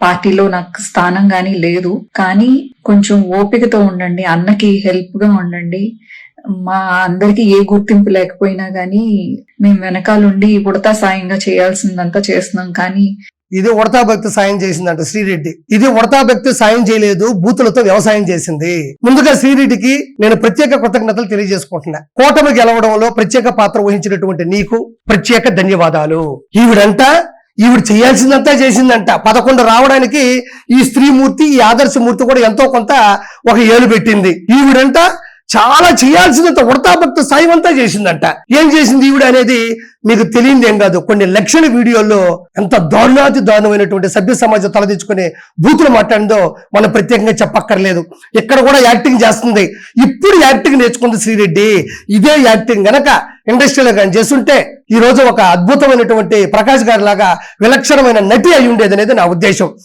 పార్టీలో నాకు స్థానం కానీ లేదు. కానీ కొంచెం ఓపికతో ఉండండి అన్నకి హెల్ప్గా ఉండండి. మా అందరికి ఏ గుర్తింపు లేకపోయినా కానీ మేము వెనకాలండి ఉడతా సాయంగా చేయాల్సిందంతా చేస్తున్నాం. కానీ ఇది ఉడతా భక్తి సాయం చేసిందంట శ్రీరెడ్డి. ఇది ఉడతా భక్తి సాయం చేయలేదు బూతులతో వ్యవసాయం చేసింది. ముందుగా శ్రీరెడ్డికి నేను ప్రత్యేక కృతజ్ఞతలు తెలియజేసుకుంటున్నా. కోటమి గెలవడంలో ప్రత్యేక పాత్ర వహించినటువంటి నీకు ప్రత్యేక ధన్యవాదాలు. ఈవిడంతా ఈవిడ చేయాల్సిందంతా చేసిందంట. పదకొండు రావడానికి ఈ స్త్రీమూర్తి ఈ ఆదర్శమూర్తి కూడా ఎంతో కొంత ఒక ఏలు పెట్టింది. ఈవిడంట చాలా చేయాల్సినంత ఉడతాభక్త సాయం అంతా చేసిందంట. ఏం చేసింది ఈవిడ అనేది మీకు తెలియంది ఏం కాదు. కొన్ని లక్షల వీడియోల్లో ఎంత దారుణాతి దారుణమైనటువంటి సభ్య సమాజం తలదించుకునే బూతులు మాట్లాడిందో మనం ప్రత్యేకంగా చెప్పక్కర్లేదు. ఇక్కడ కూడా యాక్టింగ్ చేస్తుంది. ఇప్పుడు యాక్టింగ్ నేర్చుకుంది శ్రీరెడ్డి. ఇదే యాక్టింగ్. గనక ఇండస్ట్రీలో కానీ చేస్తుంటే ఈ రోజు ఒక అద్భుతమైనటువంటి ప్రకాష్ గారి లాగా విలక్షణమైన నటి అయి ఉండేది అనేది నా ఉద్దేశం.